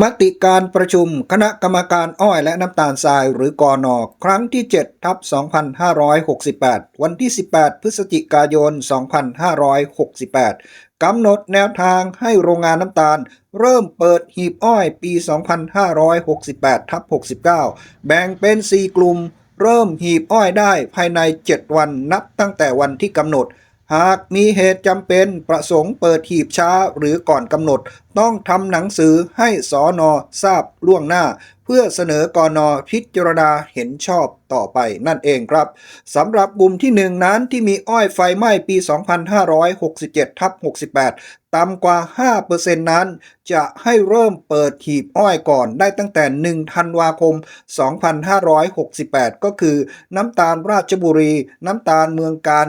มติการประชุมคณะกรรมการอ้อยและน้ำตาลทรายหรือกอนอครั้งที่ 7 ทับ 2568 วันที่ 18 พฤศจิกายน 2568 กำหนดแนวทางให้โรงงานน้ำตาล เริ่มเปิดหีบอ้อยปี 2568 ทับ 69 แบ่งเป็น 4 กลุ่ม เริ่มหีบอ้อยได้ภายใน 7 วันนับตั้งแต่วันที่กำหนด หากมีเหตุจำเป็นประสงค์เปิดหีบช้าหรือก่อนกำหนด ต้องทำหนังสือให้สอนอทราบล่วงหน้า เพื่อเสนอกอนอพิจารณาเห็นชอบต่อไปนั่นเองครับสำหรับกลุ่มที่ 1 นั้นที่มีอ้อยไฟไหม้ปี 2567ทับ68 ต่ำกว่า 5%นั้น จะให้เริ่มเปิดหีบอ้อยก่อนได้ตั้งแต่ 1 ธันวาคม 2568 ก็คือน้ำตาลราชบุรี น้ำตาลเมืองการ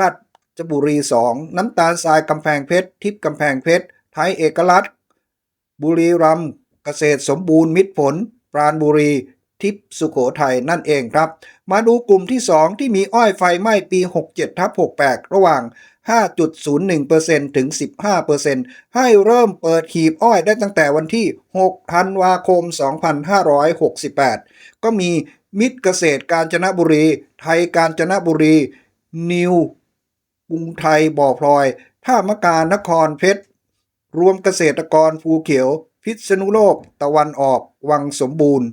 ราช จบุรี 2 น้ำตาลทรายกำแพงเพชร ทิพย์กำแพงเพชร ไทยเอกลักษณ์ บุรีรัมย์เกษตรสมบูรณ์มิตรผล ปราณบุรี ทิพย์สุโขทัยนั่นเองครับ มาดูกลุ่มที่ 2 ที่มีอ้อยไฟไหม้ปี 67ทับ68 ระหว่าง 5.01%ถึง 15%ให้เริ่มเปิดหีบอ้อยได้ตั้งแต่วันที่ 6 ธันวาคม 2568 ก็มีมิตรเกษตรกาญจนบุรี ไทยกาญจนบุรี นิว กรุงไทยบ่อพลอย ท่ามะกานครเพชร รวมเกษตรกรภูเขียว พิษณุโลก ตะวันออก วังสมบูรณ์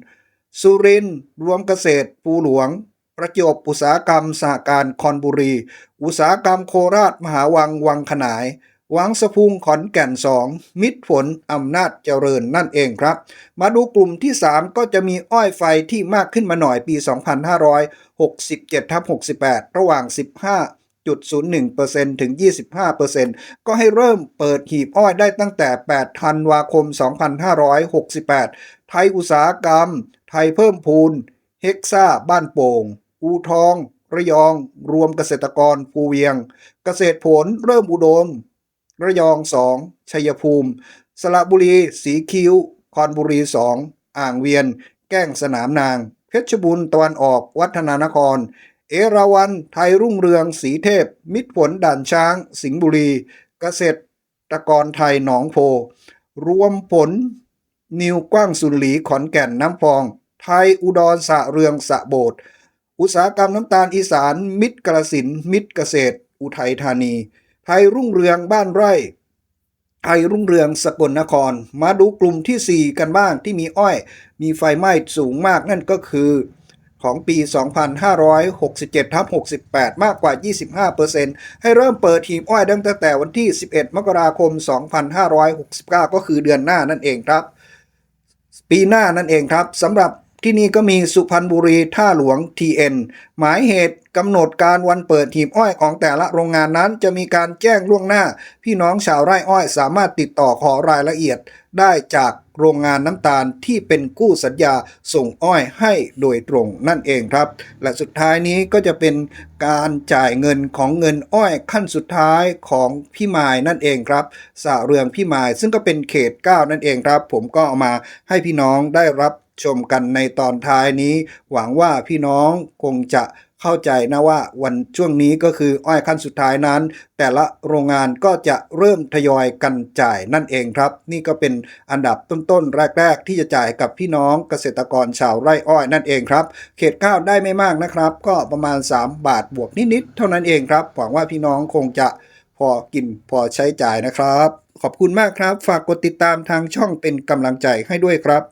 สุรินทร์รวมเกษตรภูหลวง ประจบอุตสาหกรรมสหการคอนบุรี อุตสาหกรรมโคราชมหาวังวังขนายวังสะพุงขอนแก่นสองมิตรผลอำนาจเจริญนั่นเองครับ มาดูกลุ่มที่ 3 ก็จะมีอ้อยไฟที่มากขึ้นมาหน่อยปี 2567ทับ68 ระหว่าง 15.01%ถึง 25%ก็ให้เริ่มเปิดหีบอ้อยได้ตั้งแต่ 8 ธันวาคม 2568 ไทยอุตสาหกรรม ไทยเพิ่มพูน เฮกซ่า บ้านโป่ง อูทอง ระยอง รวมเกษตรกรภูเวียง เกษตรผลเริ่มอุดม ระยอง 2 ชัยภูมิ สระบุรี สีคิ้ว คอนบุรี 2 อ่างเวียน แก้งสนามนาง เพชรบุญตะวันออก วัฒนานคร เอราวัน ไทยรุ่งเรือง สีเทพ มิตรผลด่านช้าง สิงห์บุรี เกษตรกรไทยหนองโพ รวมผล นิวกว้างสุนหลีขอนแก่นน้ำพอง ไทยอุดรสะเรืองสะโบดอุตสาหกรรมน้ำตาลอีสาน มิตรกระสิน มิตรเกษตร อุทัยธานี ไทยรุ่งเรืองบ้านไร่ ไทยรุ่งเรืองสกลนคร มาดูกลุ่มทีสี่4 กันบ้างที่มีอ้อย มีไฟไหม้สูงมากนั่นก็คือ ของปี 2567ทับ68 มากกว่า 25%ให้เริ่มเปิดทีมอ้อยตั้งแต่วันที่ 11 มกราคม 2569 ก็คือเดือนหน้านั่นเองครับ ปีหน้านั่นเองครับสำหรับ ที่นี่ก็มีสุพรรณบุรีท่าหลวง TN หมายเหตุกำหนดการวันเปิดหีบอ้อยของแต่ละโรงงานนั้น จะมีการแจ้งล่วงหน้า พี่น้องชาวไร่อ้อยสามารถติดต่อขอรายละเอียด ได้จากโรงงานน้ำตาลที่เป็นกู้สัญญาส่งอ้อยให้โดยตรงนั่นเองครับ และสุดท้ายนี้ก็จะเป็นการจ่ายเงินของเงินอ้อยขั้นสุดท้ายของพี่มายนั่นเองครับสะเรืองพี่มายซึ่งก็เป็นเขต 9 นั่นเองครับ ผมก็เอามาให้พี่น้องได้รับ ชมกันในตอนท้ายนี้ หวังว่าพี่น้องคงจะเข้าใจนะว่าวันช่วงนี้ก็คืออ้อยขั้นสุดท้ายนั้น แต่ละโรงงานก็จะเริ่มทยอยกันจ่ายนั่นเองครับ นี่ก็เป็นอันดับต้นๆแรก ๆ ที่จะจ่ายกับพี่น้องเกษตรกรชาวไร่อ้อยนั่นเองครับ เขตข้าวได้ไม่มากนะครับ ก็ประมาณ 3 บาทบวกนิดๆเท่านั้นเองครับหวังว่าพี่น้องคงจะพอกินพอใช้จ่ายนะครับ ขอบคุณมากครับ ฝากกดติดตามทางช่องเป็นกำลังใจให้ด้วยครับ